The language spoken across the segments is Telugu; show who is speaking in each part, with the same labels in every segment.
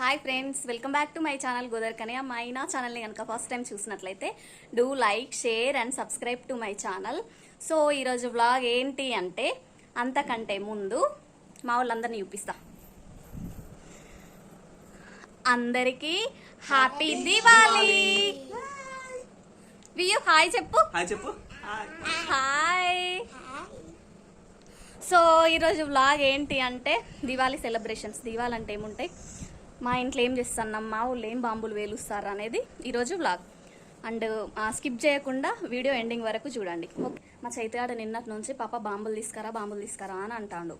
Speaker 1: Hi friends welcome back to my channel గోదర్కని my నా ఛానల్ని కనుక ఫస్ట్ టైం చూసినట్లయితే do like share and subscribe to my channel so ఈరోజు వ్లాగ్ ఏంటి అంటే అంతకంటే ముందు మా వాళ్ళందరినీ చూపిస్తా. అందరికీ హ్యాపీ దివాళీ వియు హాయ్ చెప్పు.
Speaker 2: హాయ్ చెప్పు.
Speaker 1: హాయ్ సో ఈరోజు వ్లాగ్ ఏంటి అంటే దివాళీ సెలబ్రేషన్స్ దివాళీ అంటే ఏముంటాయి? మా ఇంట్లో ఏం చేస్తున్నాం మా ఊళ్ళో ఏం బాంబులు వేలుస్తారు అనేది ఈరోజు బ్లాగ్ అండ్ స్కిప్ చేయకుండా వీడియో ఎండింగ్ వరకు చూడండి. ఓకే? మా చైతగాడు నిన్నటి నుంచి పాప బాంబులు తీసుకురా బాంబులు తీసుకురా అని అంటాడు.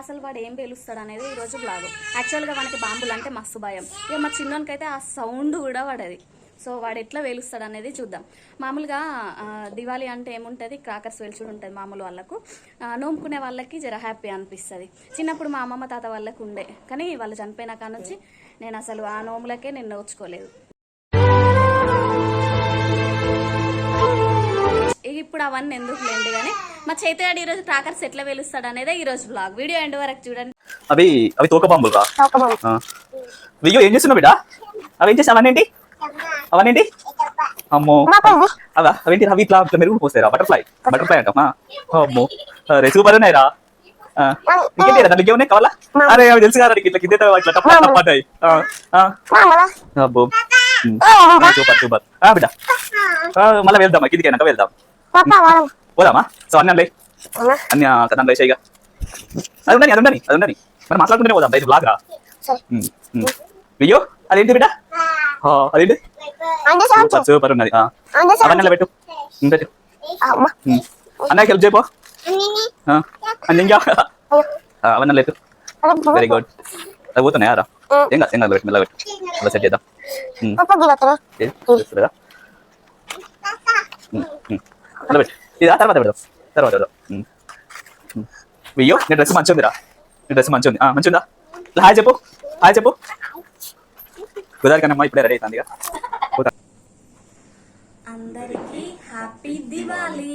Speaker 1: అసలు వాడు ఏం పేలుస్తాడు అనేది ఈరోజు బ్లాగ్ యాక్చువల్గా వానికి బాంబులు అంటే మస్తు భయం. ఇక మా చిన్నోనికైతే ఆ సౌండ్ కూడా వాడది సో వాడు ఎట్లా వేలుస్తాడు అనేది చూద్దాం. మామూలుగా దివాళీ అంటే ఏముంటుంది? క్రాకర్స్ వేల్చుడు ఉంటుంది మామూలు వాళ్ళకు. నోముకునే వాళ్ళకి జర హ్యాపీ అనిపిస్తుంది. చిన్నప్పుడు మా అమ్మమ్మ తాత వాళ్ళకు ఉండే. కానీ వాళ్ళు చనిపోయిన కానుంచి నేను అసలు ఆ నోములకే నేను నోచుకోలేదు. ఇప్పుడు అవన్నీ ఎందుకు లేండి కానీ మా చైతన్యుడు ఈరోజు క్రాకర్స్ ఎట్లా వేలుస్తాడు అనేదే ఈరోజు బ్లాగ్ వీడియో ఎండ్ వరకు చూడండి.
Speaker 2: అవి అవి తోక బాంబులు వెయ్యో ఏం చేస్తున్నావు బిడ్డ? అవి ఏం చేసి అవన్నీ అవన్నీ అమ్మో అవా అవేంటి అవి ఇట్లా ఇట్లా మెరుగు పోస్తాయి రా బటర్ఫ్లై. బటర్ఫ్లై అంటమ్మా అమ్మో. ఉన్నాయి రా ఇంకేంటి దాంట్లో ఇంకేమున్నాయి కావాలా? అరే అవి తెలుసు కదా ఇట్లా కింద ఇట్లా టప్ప టప్పటాయి అబ్బో. Super super. బిడ్డ. మళ్ళీ వెళ్దామా? కిందికి వెనక వెళ్దాం. పోదామా? సో అన్నీ అన్ని ఆ, దాంట్లో వేసాయిగా అది ఉండని అది ఉండని అది ఉండని మనం మాట్లాడుకుంటూనే పోదాం. రైతు బ్లాగ్. అయ్యో అదేంటి బిడ్డ? అదేంటి? సూపర్ సూపర్ ఉన్నది. అవన్నీ పెట్టు. పెట్టు. హెల్ప్ చేయపో ఆ, అన్ని ఇంకా ఆ, అవన్నీ పెట్టు వెరీ గుడ్ అది పోతున్నాయా రా ఏం కాదు ఏం కాదు పెట్టు మెల్లగా పెట్టు అలా సెట్ చేద్దాం ఉమ్. అలా పెట్టు ఇది ఆ తర్వాత పెడదాం తర్వాత పెడదాం. అయ్యో నీ డ్రెస్ మంచిగా ఉందిరా నీ డ్రెస్ మంచిగా ఉంది ఆ, మంచిగా ఉందా హాయ్ చెప్పు హాయ్ చెప్పు గోదావరి కన్నమ్మ ఇప్పుడే రెడీ అవుతుంది ఇక
Speaker 1: అందరికీ happy Diwali.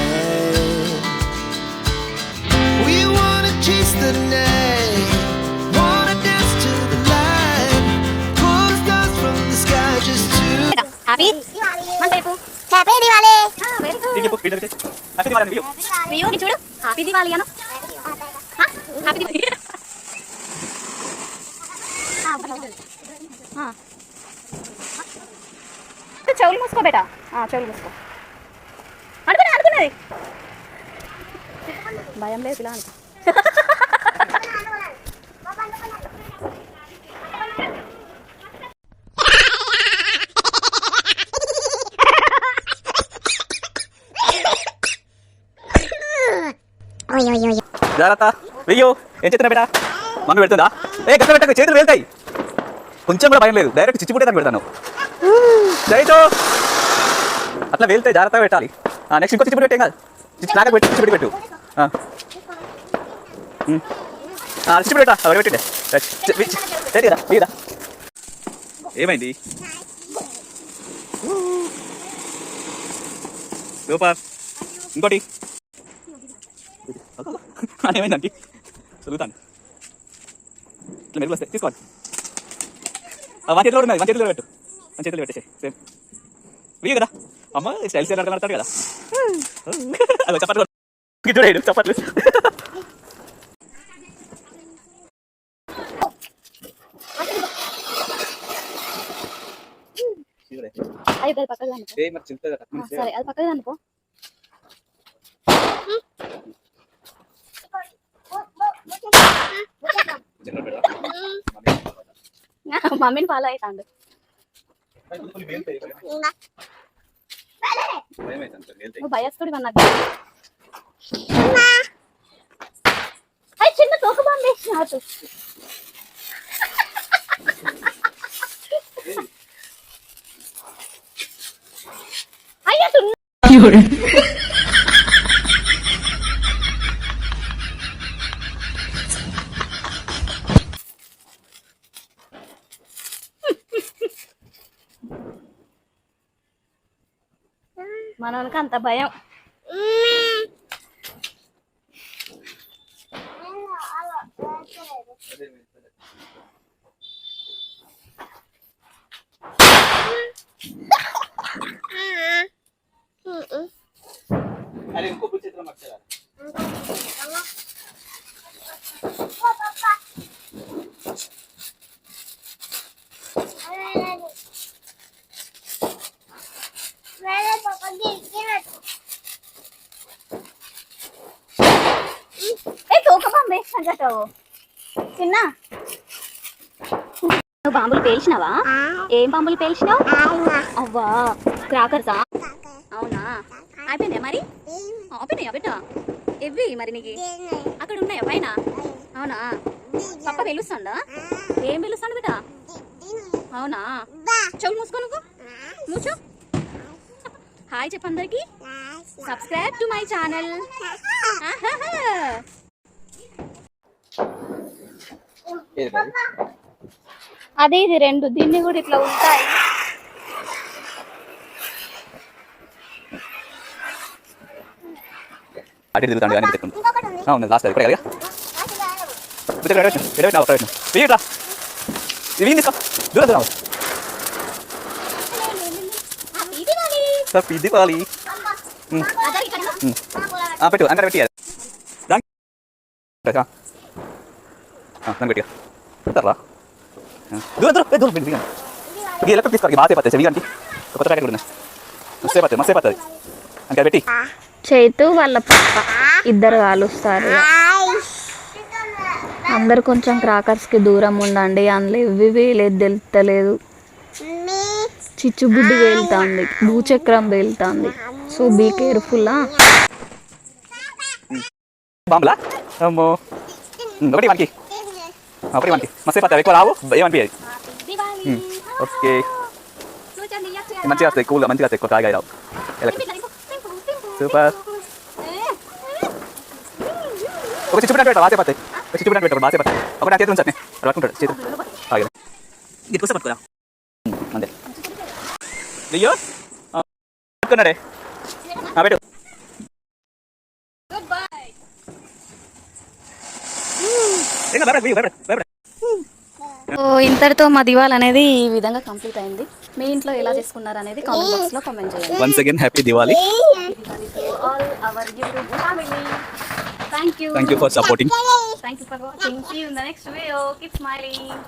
Speaker 1: Happy
Speaker 3: Diwali
Speaker 2: నీకు చెప్పు video. Happy Diwali video.
Speaker 1: Veo నీ చూడు. హ్యాపీ దివాళీ అను. హ్యాపీ దివాళీ చెవులు మూసుకో బేటా. చెవులు మూసుకో. అనుకునే అనుకున్నది. భయం లేదు ఇలా అనుకో.
Speaker 2: జాగ్రత్త. వెయ్యో. ఏం చెప్తున్నా బేటా? మమ్మీ పెడుతుందా ఏ గట్ల పెట్టక చేతులు వెళ్తాయి కొంచెం కూడా భయం లేదు. డైరెక్ట్ చిచ్చి దాన్ని పెడతాను. అట్లా వెళ్తే జాగ్రత్తగా పెట్టాలి. నెక్స్ట్ ఇంకో చిచ్చి పెట్టేం కాదు. చిచ్చి పెట్టి పెట్టు ఆ. పెట్టా అవి పెట్టండి? ఏమైంది? సూపర్ ఇంకోటి. ఏమైందండి? చదువుతాను. ఇట్లా మెరుగు వస్తాయి తీసుకోండి ఆ, వన్ చేతిలో ఉన్నది వన్ చేతిలో పెట్టు. వన్ చేతిలో పెట్టేసి సేమ్. వెయ్యి కదా. అమ్మ స్టైల్ స్టైల్ ఆడతాడు కదా. అదో చప్పట్లు. చూడండి చప్పట్లు.
Speaker 1: సరే అది పక్కగా అనుకో మమ్మీని ఫాలో అవుతాడు నువ్వు భయస్తుడి అన్నా చిన్న తోక బాంబు వేసిన అటు అయ్యా మనోనికి అంత భయం
Speaker 2: అరే ఇంకో చిత్రం వచ్చారా
Speaker 1: ఏ చిన్న. నువ్వు బాంబులు పేల్చినావా? ఏం బాంబులు పేల్చినావు? అవ్వా క్రాకర్సా? అవునా. అయిపోయిందా మరి? అయిపోయినాయా బిడ్డ? ఎవ్వి మరి నీకు. అక్కడ ఉన్నాయా పైన? అవునా. పప్ప వెలుస్తుందా ఏం వెలుస్తాడు బిడ్డ? అవునా. చెవులు మూసుకో నువ్వు. మూచో హాయ్ చెప్పు అందరికి. సబ్స్క్రైబ్ టు మై ఛానల్
Speaker 2: అది?
Speaker 1: ఇది రెండు. దీన్ని కూడా ఇట్లా ఉంటాయి.
Speaker 2: అటు ఇటు తిరుగుతాడు కానీ పెట్టుకుంటు అవును లాస్ట్ అది. ఇక్కడ ఇట్లా. ఇవి తీసుకో దూరం. ఆ, పెట్టు. అంకర పెట్టి దాని దాన్ని పెట్టి పెడతారా దూరం దూరం ఏ, దూరం పెట్టి దిగండి ఈ ఎలక్ట్రిక్ తీసుకోవాలి బాగా సేపు చెవి అంటే కొత్త ప్యాకెట్ కూడా మస్తు సేపు మస్తు సేపు అంకర పెట్టి
Speaker 1: చైతు వాళ్ళ పప్ప ఇద్దరు కాలుస్తారు అందరు కొంచెం క్రాకర్స్కి దూరం ఉండండి అందులో ఇవి వేలేదు తెలుస్తలేదు చిచ్చుబుడ్డి వేలుతాంది భూచక్రం వేలుతాంది సో బీ కేర్ఫుల్
Speaker 2: బాంబులా అమ్మో ఉమ్, ఒకటి మనకి ఒకటి మనకి మస్తు పత్తారు ఎక్కువ రావు ఏమనిపించేది ఓకే మంచిగా వస్తాయి కూల్గా మంచిగా వస్తాయి ఎక్కువ కాగా రావు సూపర్ ఒక చిచ్చు పెట్టాడు బాగా పడతాయి ఒక చిచ్చు పెట్టాడు బాగా పడతాయి ఒకటి చేతి ఉంచాను పట్టుకుంటాడు చేతి ఆగే ఇది కోసం పట్టుకోరా అంతే అయ్యో పట్టుకున్నాడే పెట్టు
Speaker 1: సో ఇంతటితో మా దివాల్ అనేది ఈ విధంగా కంప్లీట్ అయింది. మీ ఇంట్లో ఎలా చేసుకున్నారు అనేది కామెంట్ బాక్స్లో కామెంట్ చేయండి.
Speaker 2: Once again happy Diwali
Speaker 1: all our YouTube family thank you
Speaker 2: thank you for supporting
Speaker 1: thank you for watching see you in the next video keep smiling